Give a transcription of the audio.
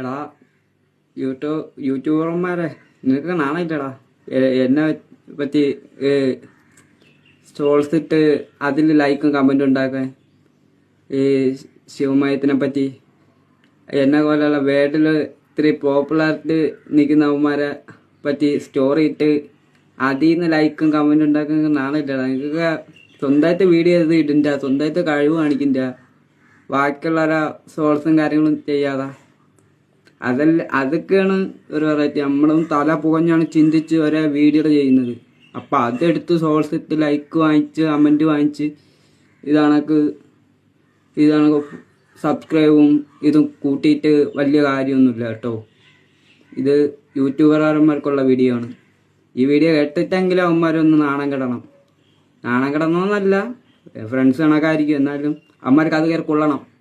എടാ യൂട്യൂബ് യൂട്യൂബർമാരെ നിനക്ക് നാണായിട്ടടാ. എന്നെ പറ്റി സ്റ്റോൾസ് ഇട്ട് അതിൽ ലൈക്കും കമന്റും ഉണ്ടാക്കാൻ. ഈ ശിവമയത്തിനെ പറ്റി. എന്നെ പോലെയുള്ള വേൾഡിൽ ഇത്തിരി പോപ്പുലാരിറ്റി നിൽക്കുന്നവന്മാരെ പറ്റി സ്റ്റോറി ഇട്ട് അതിൽ നിന്ന് ലൈക്കും കമന്റും ഉണ്ടാക്കാൻ നാണായിട്ടടാ. നിങ്ങൾക്ക് സ്വന്തമായിട്ട് വീഡിയോ ചെയ്ത് ഇടിന്റെ സ്വന്തമായിട്ട് കഴിവ് കാണിക്കില്ല ബാക്കിയുള്ളവരെ സോൾസും കാര്യങ്ങളും ചെയ്യാതെ. അതല്ല അതൊക്കെയാണ് ഒരു വെറൈറ്റി നമ്മളും തല പുകഞ്ഞാണ് ചിന്തിച്ച് ഒരേ വീഡിയോ ചെയ്യുന്നത്. അപ്പം അതെടുത്ത് സോഴ്സ് ഇട്ട് ലൈക്ക് വാങ്ങിച്ച് കമന്റ് വാങ്ങിച്ച് ഇതാണക്ക് ഇതാണ് സബ്സ്ക്രൈബും ഇതും കൂട്ടിയിട്ട് വലിയ കാര്യമൊന്നുമില്ല കേട്ടോ. ഇത് യൂട്യൂബർമാർക്കുള്ള വീഡിയോ ആണ്. ഈ വീഡിയോ കേട്ടിട്ടെങ്കിലും അവന്മാരൊന്ന് നാണം കിടണം. നാണം കിടണമെന്നല്ല ഫ്രണ്ട്സ് കണക്കായിരിക്കും. എന്നാലും അവന്മാർക്ക് അത് കയറി കൊള്ളണം.